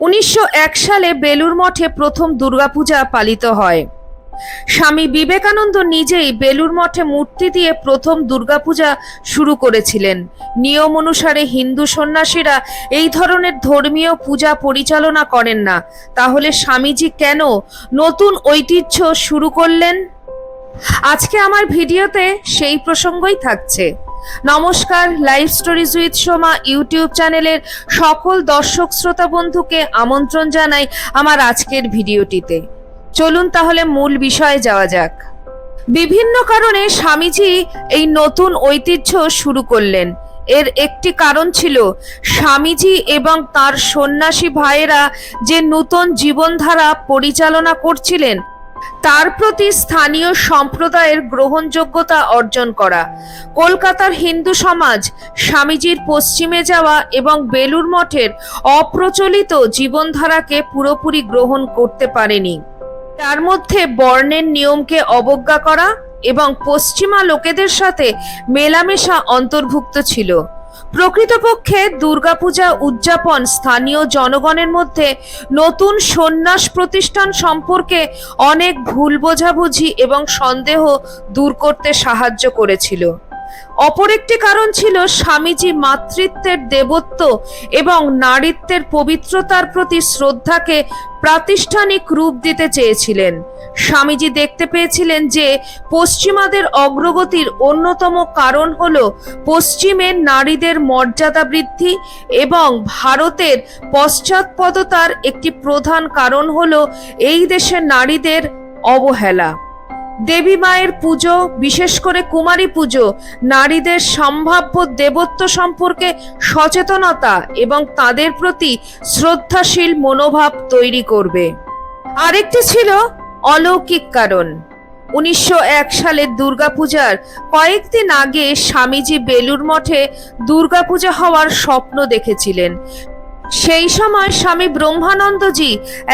উনিশশো এক সালে বেলুর মঠে প্রথম দুর্গাপূজা পালিত হয়। স্বামী বিবেকানন্দ নিজেই বেলুর মঠে মূর্তি দিয়ে প্রথম দুর্গাপূজা শুরু করেছিলেন। নিয়ম অনুসারে হিন্দু সন্ন্যাসীরা এই ধরনের ধর্মীয় পূজা পরিচালনা করেন না। তাহলে স্বামীজি কেন নতুন ঐতিহ্য শুরু করলেন? আজকে আমার ভিডিওতে সেই প্রসঙ্গই থাকছে। নমস্কার live stories with Soma YouTube চ্যানেলের সকল দর্শক শ্রোতা বন্ধুকে আমন্ত্রণ জানাই আমার আজকের ভিডিওটিতে। চলুন তাহলে মূল বিষয়ে যাওয়া যাক। বিভিন্ন কারণে স্বামীজি এই নতুন ঐতিহ্য শুরু করলেন। এর একটি কারণ ছিল স্বামীজি এবং তার সন্ন্যাসী ভাইয়েরা যে নূতন জীবনধারা পরিচালনা করছিলেন তার প্রতি স্থানীয় সম্প্রদায়ের গ্রহণযোগ্যতা অর্জন করা। কলকাতার হিন্দু সমাজ, স্বামীজির পশ্চিমে যাওয়া এবং বেলুর মঠের অপ্রচলিত জীবনধারাকে পুরোপুরি গ্রহণ করতে পারেনি। তার মধ্যে বর্ণের নিয়মকে অবজ্ঞা করা এবং পশ্চিমা লোকেদের সাথে মেলামেশা অন্তর্ভুক্ত ছিল। প্রকৃতপক্ষে দুর্গাপূজা উদযাপন স্থানীয় জনগণের মধ্যে নতুন সন্ন্যাস প্রতিষ্ঠান সম্পর্কে অনেক ভুল বোঝাবুঝি এবং সন্দেহ দূর করতে সাহায্য করেছিল। অপর একটি কারণ ছিল স্বামীজি মাতৃত্বের দেবত্ব এবং নারীত্বের পবিত্রতার প্রতি শ্রদ্ধাকে প্রাতিষ্ঠানিক রূপ দিতে চেয়েছিলেন। স্বামীজি দেখতে পেয়েছিলেন যে পশ্চিমাদের অগ্রগতির অন্যতম কারণ হল পশ্চিমের নারীদের মর্যাদা বৃদ্ধি এবং ভারতের পশ্চাৎপদতার একটি প্রধান কারণ হল এই দেশের নারীদের অবহেলা। দেবী মায়ের পুজো, বিশেষ করে কুমারী পুজো, নারীদের সম্ভাব্য দেবত্ব সম্পর্কে সচেতনতা এবং তাদের প্রতি শ্রদ্ধাশীল মনোভাব তৈরি করবে। আরেকটি ছিল অলৌকিক কারণ। উনিশশো এক সালের দুর্গাপূজার কয়েকদিন আগে স্বামীজি বেলুর মঠে দুর্গাপূজা হওয়ার স্বপ্ন দেখেছিলেন। সেই সময় স্বামী ব্রহ্মানন্দজি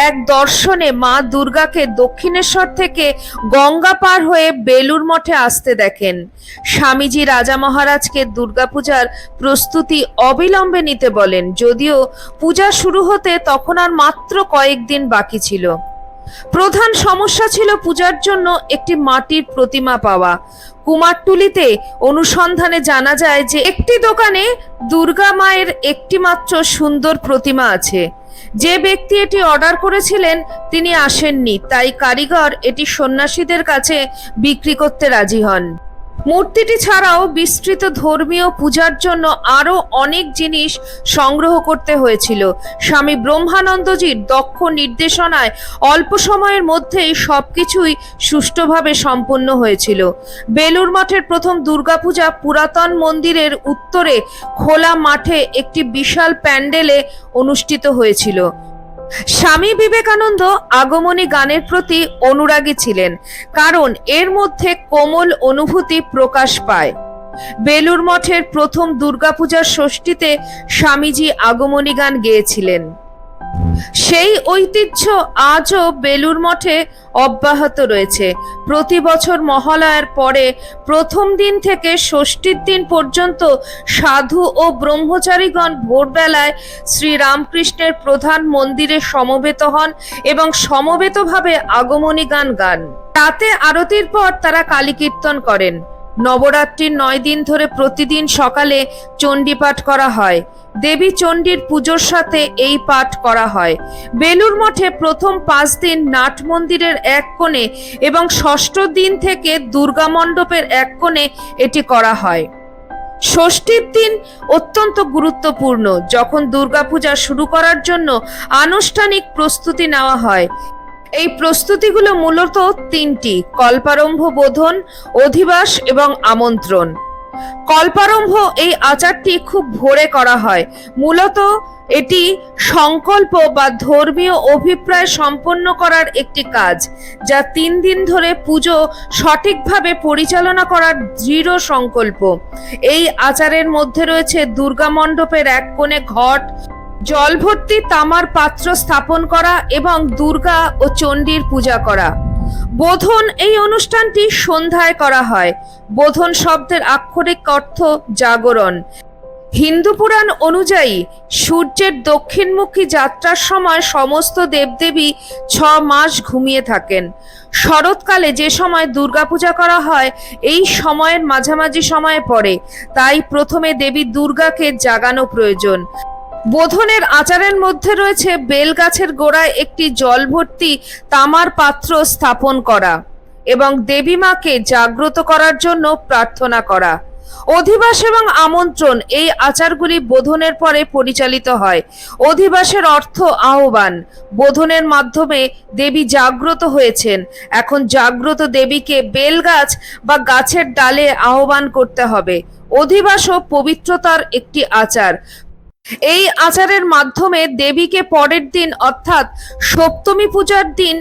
এক দর্শনে মা দুর্গাকে দক্ষিণেশ্বর থেকে গঙ্গা পার হয়ে বেলুর মঠে আসতে দেখেন। স্বামীজি রাজা মহারাজকে দুর্গাপূজার প্রস্তুতি অবিলম্বে নিতে বলেন, যদিও পূজা শুরু হতে তখন আর মাত্র কয়েকদিন বাকি ছিল। প্রধান সমস্যা ছিল পূজার জন্য একটি মাটির প্রতিমা পাওয়া। কুমারটুলিতে অনুসন্ধানে জানা যায় যে একটি দোকানে দুর্গা মায়ের একটি মাত্র সুন্দর প্রতিমা আছে। যে ব্যক্তি এটি অর্ডার করেছিলেন, তিনি আসেননি, তাই কারিগর এটি সন্ন্যাসীদের কাছে বিক্রি করতে রাজি হন। মূর্তিটি ছাড়াও বিস্তৃত ধর্মীয় পূজার জন্য আরও অনেক জিনিস সংগ্রহ করতে হয়েছিল। স্বামী ব্রহ্মানন্দজির দক্ষ নির্দেশনায় অল্প সময়ের মধ্যেই সবকিছুই সুষ্ঠুভাবে সম্পন্ন হয়েছিল। বেলুর মঠের প্রথম দুর্গাপূজা পুরাতন মন্দিরের উত্তরে খোলা মাঠে একটি বিশাল প্যান্ডেলে অনুষ্ঠিত হয়েছিল। স্বামী বিবেকানন্দ আগমনী গানের প্রতি অনুরাগী ছিলেন, কারণ এর মধ্যে কোমল অনুভূতি প্রকাশ পায়। বেলুর মঠের প্রথম দুর্গাপূজার ষষ্ঠীতে স্বামীজি আগমনী গান গেয়েছিলেন। সেই ঐতিহ্য আজও বেলুর মঠে অব্যাহত রয়েছে। প্রতি বছর মহালয়ার পরে প্রথম দিন থেকে ষষ্ঠীর দিন পর্যন্ত সাধু ও ব্রহ্মচারীগণ ভোরবেলায় শ্রীরামকৃষ্ণের প্রধান মন্দিরে সমবেত হন এবং সমবেতভাবে আগমনী গান গান। রাতে আরতির পর তারা কালী কীর্তন করেন। নবরাত্রির নয় দিন ধরে প্রতিদিন সকালে চণ্ডী পাঠ করা হয়। দেবী চণ্ডীর পুজোর সাথে এই পাঠ করা হয়। বেলুর মঠে প্রথম পাঁচ দিন নাট মন্দিরের এক কোণে এবং ষষ্ঠ দিন থেকে দুর্গা মণ্ডপের এক কোণে এটি করা হয়। ষষ্ঠীর দিন অত্যন্ত গুরুত্বপূর্ণ। যখন দুর্গাপূজা শুরু করার জন্য আনুষ্ঠানিক প্রস্তুতি নেওয়া হয় এই প্রস্তুতিগুলো মূলত তিনটি, কল্পারম্ভ বোধন, অধিবাস এবং আমন্ত্রণ। কল্পারম্ভ এই আচারটি খুব ভোরে করা হয়। মূলত এটি সংকল্প বা ধর্মীয় অভিপ্রায় সম্পন্ন করার একটি কাজ, যা তিন দিন ধরে পুজো সঠিকভাবে পরিচালনা করার দৃঢ় সংকল্প। এই আচারের মধ্যে রয়েছে দুর্গা মণ্ডপের এক কোণে ঘট জল ভর্তি তামার পাত্র স্থাপন করা এবং দুর্গা ও চণ্ডীর পূজা করা। বোধন এই অনুষ্ঠানটি সন্ধ্যায় করা হয়। বোধন শব্দের আক্ষরিক অর্থ জাগরণ। হিন্দু পুরাণ অনুযায়ী সূর্যের দক্ষিণমুখী যাত্রার সময় সমস্ত দেবদেবী ছ মাস ঘুমিয়ে থাকেন। শরৎকালে যে সময় দুর্গাপূজা করা হয়, এই সময়ের মাঝামাঝি সময়ে পড়ে। তাই প্রথমে দেবী দুর্গাকে জাগানো প্রয়োজন। বোধনের আচারের মধ্যে রয়েছে বেল গাছের গোড়ায় একটি জল ভর্তি তামার পাত্র স্থাপন করা এবং দেবী মাকে জাগ্রত করার জন্য প্রার্থনা করা। অধিবাস এবং আমন্ত্রণ এই আচারগুলি বোধনের পরে পরিচালিত হয়। অধিবাসের অর্থ আহ্বান। বোধনের মাধ্যমে দেবী জাগ্রত হয়েছেন। এখন জাগ্রত দেবীকে বেলগাছ বা গাছের ডালে আহ্বান করতে হবে। অধিবাসও পবিত্রতার একটি আচার। এই আচারের মাধ্যমে দেবীকে পরের দিন, অর্থাৎ সপ্তমী পূজার দিন,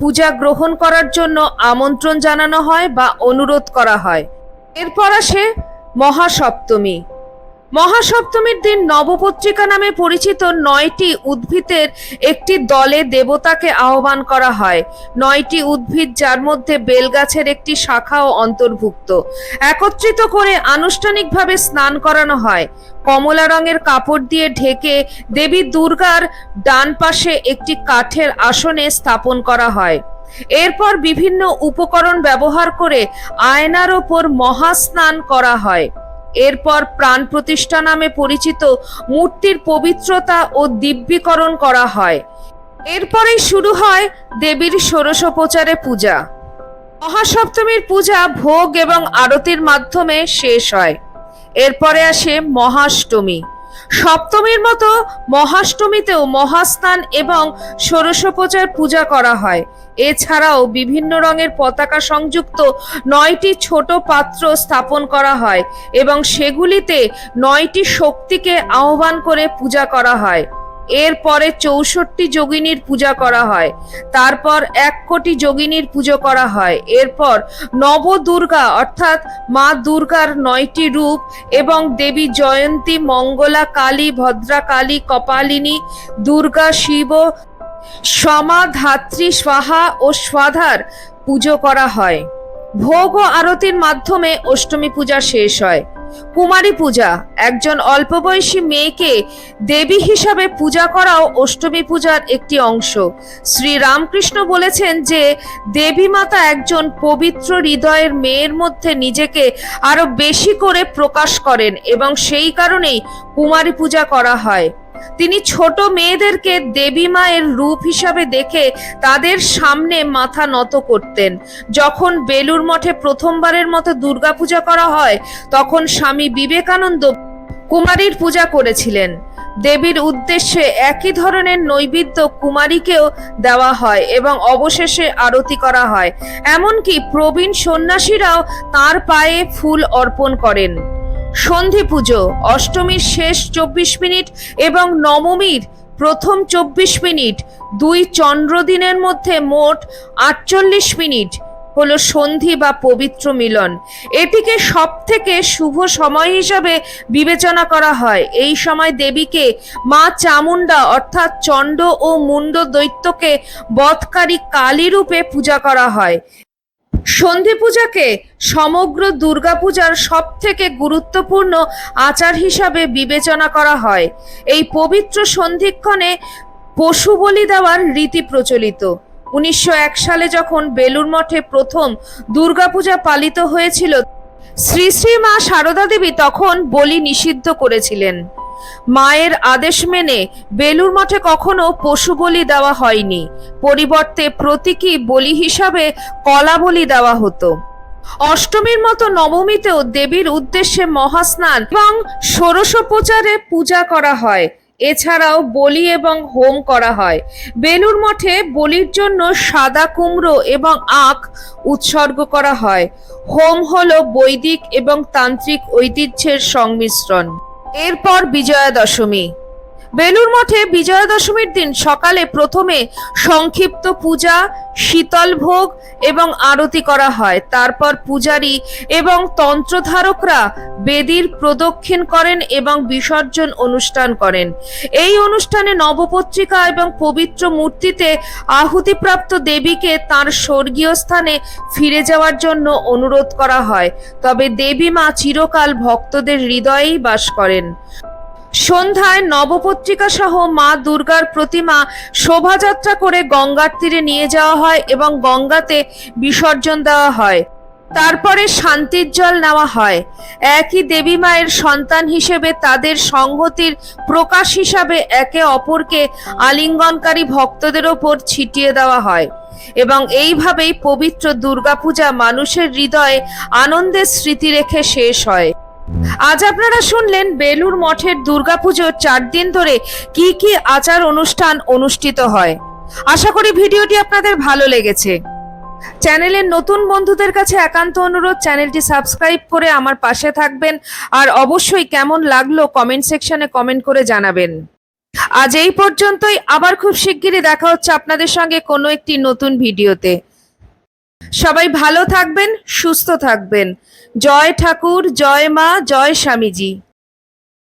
পূজা গ্রহণ করার জন্য আমন্ত্রণ জানানো হয় বা অনুরোধ করা হয়। এরপর আসে মহাসপ্তমী। মহাসপ্তমীর দিন নবপত্রিকা নামে পরিচিত নয়টি উদ্ভিদের একটি দলে দেবতাকে আহ্বান করা হয়। নয়টি উদ্ভিদ যার মধ্যে বেলগাছের একটি শাখাও অন্তর্ভুক্ত। একত্রিত করে আনুষ্ঠানিকভাবে স্নান করানো হয়। কমলা রঙের কাপড় দিয়ে ঢেকে দেবী দুর্গার ডান পাশে একটি কাঠের আসনে স্থাপন করা হয়। এরপর বিভিন্ন উপকরণ ব্যবহার করে আয়নার ওপর মহাস্নান করা হয়। এরপর প্রাণ প্রতিষ্ঠা নামে পরিচিত মূর্তির পবিত্রতা ও দিব্যীকরণ করা হয়। এরপরেই শুরু হয় দেবীর ষোড়শোপচারে পূজা। মহাসপ্তমীর পূজা ভোগ এবং আরতির মাধ্যমে শেষ হয়। এরপরে আসে মহাষ্টমী। সপ্তমীর মতো মহাষ্টমীতেও মহাস্নান এবং ষোড়শোপচার পূজা করা হয়। এছাড়াও বিভিন্ন রঙের পতাকা সংযুক্ত নয়টি ছোট পাত্র স্থাপন করা হয় এবং সেগুলিতে নয়টি শক্তিকে আহ্বান করে পূজা করা হয়। এরপরে চৌষট্টি যোগিনীর পূজা করা হয়। তারপর এক কোটি যোগিনীর পুজো করা হয়। এরপর নবদুর্গা, অর্থাৎ মা দুর্গার নয়টি রূপ এবং দেবী জয়ন্তী, মঙ্গলা, কালী, ভদ্রা কালী, কপালিনী, দুর্গা, শিব সমাধাত্রী স্বাহা ও স্বাধার পুজো করা হয়। ভোগ ও আরতির মাধ্যমে অষ্টমী পূজা শেষ হয়। কুমারী পূজা, একজন অল্প বয়সী মেয়েকে দেবী হিসাবে পূজা করাও অষ্টমী পূজার একটি অংশ। শ্রী রামকৃষ্ণ বলেছেন যে, দেবী মাতা একজন পবিত্র হৃদয়ের মেয়ের মধ্যে নিজেকে আরও বেশি করে প্রকাশ করেন এবং সেই কারণেই কুমারী পূজা করা হয়। তিনি ছোট মেয়েদেরকে দেবী মায়ের রূপ হিসাবে দেখে তাদের সামনে মাথা নত করতেন। যখন বেলুর মঠে প্রথমবারের মতো দুর্গাপূজা করা হয়, তখন স্বামী বিবেকানন্দ কুমারীর পূজা করেছিলেন। দেবীর উদ্দেশ্যে একই ধরনের নৈবেদ্য কুমারীকেও দেওয়া হয় এবং অবশেষে আরতি করা হয়। এমনকি প্রবীণ সন্ন্যাসীরাও তার পায়ে ফুল অর্পণ করেন। সন্ধি পুজো, অষ্টমীর শেষ চব্বিশ মিনিট এবং নবমীর প্রথম চব্বিশ মিনিট। দুই চন্দ্রদিনের মধ্যে মোট আটচল্লিশ মিনিট হলো সন্ধি বা পবিত্র মিলন। এটিকে সব থেকে শুভ সময় হিসাবে বিবেচনা করা হয়। এই সময় দেবীকে মা চামুন্ডা অর্থাৎ চণ্ড ও মুন্ড দৈত্যকে বধকারী কালী রূপে পূজা করা হয়। সন্ধি পূজাকে সমগ্র দুর্গাপূজার সব থেকে গুরুত্বপূর্ণ আচার হিসাবে বিবেচনা করা হয়। এই পবিত্র সন্ধিক্ষণে পশু বলি দেওয়ার রীতি প্রচলিত। উনিশশো এক সালে যখন বেলুর মঠে প্রথম দুর্গাপূজা পালিত হয়েছিল, শ্রী শ্রী মা সারদা দেবী তখন বলি নিষিদ্ধ করেছিলেন। মায়ের আদেশ মেনে বেলুর মঠে কখনো পশু বলি দেওয়া হয়নি। পরিবর্তে প্রতীকী বলি হিসাবে কলা বলি দেওয়া হতো। অষ্টমীর মতো নবমীতেও দেবীর উদ্দেশ্যে মহাস্নান এবং ষোড়শোপচারে পূজা করা হয়। এছাড়াও বলি এবং হোম করা হয়। বেলুর মঠে বলির জন্য সাদা কুমড়ো এবং আখ উৎসর্গ করা হয়। হোম হলো বৈদিক এবং তান্ত্রিক ঐতিহ্যের সংমিশ্রণ। এরপর বিজয়া দশমী বেলুর মঠে বিজয়া দশমীর দিন সকালে প্রথমে সংক্ষিপ্ত পূজা, শীতল ভোগ এবং আরতি করা হয়। তারপর পূজারী এবং তন্ত্রধারকরা বেদির প্রদক্ষিণ করেন এবং বিসর্জন অনুষ্ঠান করেন। এই অনুষ্ঠানে নবপত্রিকা এবং পবিত্র মূর্তিতে আহুতিপ্রাপ্ত দেবীকে তার স্বর্গীয় স্থানে ফিরে যাওয়ার জন্য অনুরোধ করা হয়। তবে দেবী মা চিরকাল ভক্তদের হৃদয়েই বাস করেন। সন্ধ্যায় নবপত্রিকা সহ মা দুর্গার প্রতিমা শোভাযাত্রা করে গঙ্গার তীরে নিয়ে যাওয়া হয় এবং গঙ্গাতে বিসর্জন দেওয়া হয়। তারপরে শান্তির জল নেওয়া হয়। একই দেবী মায়ের সন্তান হিসেবে তাদের সংহতির প্রকাশ হিসাবে একে অপরকে আলিঙ্গনকারী ভক্তদের ওপর ছিটিয়ে দেওয়া হয় এবং এইভাবেই পবিত্র দুর্গাপূজা মানুষের হৃদয়ে আনন্দের স্মৃতি রেখে শেষ হয়। আজ আপনারা শুনলেন বেলুর মঠের দুর্গাপুজোর চার দিন ধরে কি কি আচার অনুষ্ঠান অনুষ্ঠিত হয়। আশা করি ভিডিওটি আপনাদের ভালো লেগেছে। চ্যানেলের নতুন বন্ধুদের কাছে একান্ত অনুরোধ, চ্যানেলটি সাবস্ক্রাইব করে আমার পাশে থাকবেন আর অবশ্যই কেমন লাগল কমেন্ট সেকশনে কমেন্ট করে জানাবেন। আজ এই পর্যন্তই, আবার খুব শিগগিরই দেখা হচ্ছে আপনাদের সঙ্গে কোনো একটি নতুন ভিডিওতে। সবাই ভালো থাকবেন সুস্থ থাকবেন। জয় ঠাকুর জয় মা জয় স্বামীজি।